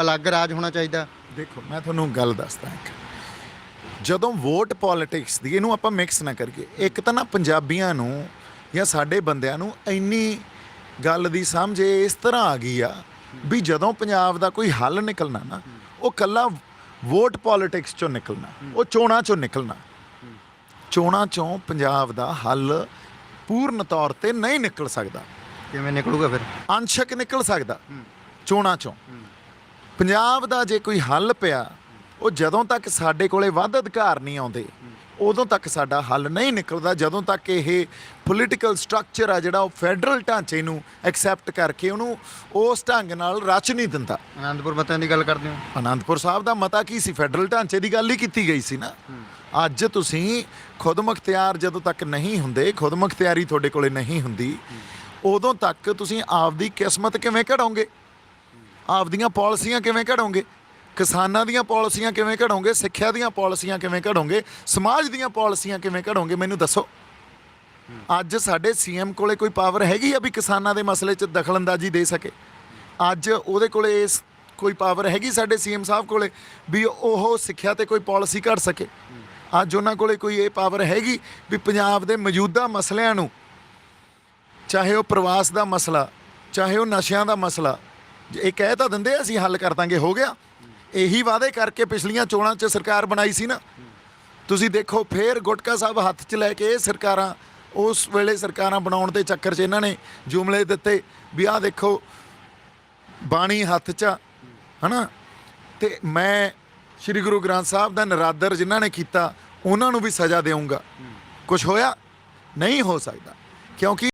ਅਲੱਗ ਰਾਜ ਹੋਣਾ ਚਾਹੀਦਾ। ਦੇਖੋ ਮੈਂ ਤੁਹਾਨੂੰ ਗੱਲ ਦੱਸਦਾ ਇੱਕ। ਜਦੋਂ ਵੋਟ ਪੋਲਿਟਿਕਸ ਦੀ ਇਹਨੂੰ ਆਪਾਂ ਮਿਕਸ ਨਾ ਕਰੀਏ। ਇੱਕ ਤਾਂ ਨਾ ਪੰਜਾਬੀਆਂ ਨੂੰ ਜਾਂ ਸਾਡੇ ਬੰਦਿਆਂ ਨੂੰ ਇੰਨੀ ਗੱਲ ਦੀ ਸਮਝ ਇਸ ਤਰ੍ਹਾਂ ਆ ਗਈ ਆ ਵੀ ਜਦੋਂ ਪੰਜਾਬ ਦਾ ਕੋਈ ਹੱਲ ਨਿਕਲਣਾ ਨਾ ਉਹ ਕੱਲਾ ਵੋਟ ਪੋਲਿਟਿਕਸ ਚੋਂ ਨਿਕਲਣਾ ਉਹ ਚੋਣਾਂ ਚੋਂ ਨਿਕਲਣਾ। ਚੋਣਾਂ ਚੋਂ ਪੰਜਾਬ ਦਾ ਹੱਲ ਪੂਰਨ ਤੌਰ ਤੇ ਨਹੀਂ ਨਿਕਲ ਸਕਦਾ। ਕਿਵੇਂ ਨਿਕਲੂਗਾ ਫਿਰ? ਅੰਸ਼ਕ ਨਿਕਲ ਸਕਦਾ। ਚੋਣਾਂ ਚੋਂ। ਪੰਜਾਬ ਦਾ ਜੇ ਕੋਈ ਹੱਲ ਪਿਆ ਉਹ ਜਦੋਂ ਤੱਕ ਸਾਡੇ ਕੋਲੇ ਵੱਧ ਅਧਿਕਾਰ ਨਹੀਂ ਆਉਂਦੇ ਉਦੋਂ ਤੱਕ ਸਾਡਾ ਹੱਲ ਨਹੀਂ ਨਿਕਲਦਾ ਜਦੋਂ ਤੱਕ ਇਹ ਪੋਲੀਟੀਕਲ ਸਟਰਕਚਰ ਆ ਜਿਹੜਾ ਉਹ ਫੈਡਰਲ ਢਾਂਚੇ ਨੂੰ ਐਕਸੈਪਟ ਕਰਕੇ ਉਹਨੂੰ ਉਸ ਢੰਗ ਨਾਲ ਰਚ ਨਹੀਂ ਦਿੰਦਾ। ਆਨੰਦਪੁਰ ਮਤਾਂ ਦੀ ਗੱਲ ਕਰਦੇ ਹੋ? ਆਨੰਦਪੁਰ ਸਾਹਿਬ ਦਾ ਮਤਾ ਕੀ ਸੀ? ਫੈਡਰਲ ਢਾਂਚੇ ਦੀ ਗੱਲ ਹੀ ਕੀਤੀ ਗਈ ਸੀ ਨਾ। ਅੱਜ ਤੁਸੀਂ ਖੁਦ ਮੁਖਤਿਆਰ ਜਦੋਂ ਤੱਕ ਨਹੀਂ ਹੁੰਦੇ ਖੁਦ ਮੁਖਤਿਆਰੀ ਤੁਹਾਡੇ ਕੋਲੇ ਨਹੀਂ ਹੁੰਦੀ ਉਦੋਂ ਤੱਕ ਤੁਸੀਂ ਆਪਦੀ ਕਿਸਮਤ ਕਿਵੇਂ ਘੜੋਗੇ ਆਪਦੀਆਂ ਪਾਲਿਸੀਆਂ ਕਿਵੇਂ ਘੜੋਗੇ? ਕਿਸਾਨਾਂ ਦੀਆਂ ਪਾਲਿਸੀਆਂ ਕਿਵੇਂ ਘੜੋਗੇ? ਸਿੱਖਿਆ ਦੀਆਂ ਪਾਲਿਸੀਆਂ ਕਿਵੇਂ ਘੜੋਗੇ? ਸਮਾਜ ਦੀਆਂ ਪਾਲਿਸੀਆਂ ਕਿਵੇਂ ਘੜੋਗੇ? ਮੈਨੂੰ ਦੱਸੋ। ਅੱਜ ਸਾਡੇ ਸੀਐਮ ਕੋਲੇ ਕੋਈ ਪਾਵਰ ਹੈਗੀ ਆ ਵੀ ਕਿਸਾਨਾਂ ਦੇ ਮਸਲੇ 'ਚ ਦਖਲਅੰਦਾਜ਼ੀ ਦੇ ਸਕੇ? ਅੱਜ ਉਹਦੇ ਕੋਲੇ ਇਸ ਕੋਈ ਪਾਵਰ ਹੈਗੀ ਸਾਡੇ ਸੀਐਮ ਸਾਹਿਬ ਕੋਲੇ ਵੀ ਉਹ ਸਿੱਖਿਆ ਤੇ ਕੋਈ ਪਾਲਿਸੀ ਘੜ ਸਕੇ? ਅੱਜ ਉਹਨਾਂ ਕੋਲੇ ਕੋਈ ਇਹ ਪਾਵਰ ਹੈਗੀ ਵੀ ਪੰਜਾਬ ਦੇ ਮੌਜੂਦਾ ਮਸਲਿਆਂ ਨੂੰ ਚਾਹੇ ਉਹ ਪ੍ਰਵਾਸ ਦਾ ਮਸਲਾ, ਚਾਹੇ ਉਹ ਨਸ਼ਿਆਂ ਦਾ ਮਸਲਾ ਇਹ ਕਹਿ ਤਾਂ ਦਿੰਦੇ ਆ, ਅਸੀਂ ਹੱਲ ਕਰ ਦਾਂਗੇ ਹੋ ਗਿਆ। ਇਹੀ ਵਾਅਦੇ ਕਰਕੇ ਪਿਛਲੀਆਂ ਚੋਣਾਂ 'ਚ ਸਰਕਾਰ ਬਣਾਈ ਸੀ ਨਾ। ਤੁਸੀਂ ਦੇਖੋ ਫੇਰ ਗੁਟਕਾ ਸਾਹਿਬ ਹੱਥ 'ਚ ਲੈ ਕੇ ਇਹ ਸਰਕਾਰਾਂ ਉਸ ਵੇਲੇ ਸਰਕਾਰਾਂ ਬਣਾਉਣ ਦੇ ਚੱਕਰ 'ਚ ਇਹਨਾਂ ਨੇ ਜੁਮਲੇ ਦਿੱਤੇ ਵੀ ਆਹ ਦੇਖੋ ਬਾਣੀ ਹੱਥ 'ਚ ਆ, ਹਨਾ? ਤੇ ਮੈਂ ਸ੍ਰੀ ਗੁਰੂ ਗ੍ਰੰਥ ਸਾਹਿਬ ਦਾ ਨਰਾਦਰ ਜਿਨ੍ਹਾਂ ਨੇ ਕੀਤਾ ਉਹਨਾਂ ਨੂੰ ਵੀ ਸਜ਼ਾ ਦੇਵਾਂਗਾ ਕੁਝ ਹੋਇਆ? ਨਹੀਂ ਹੋ ਸਕਦਾ। ਕਿਉਂਕਿ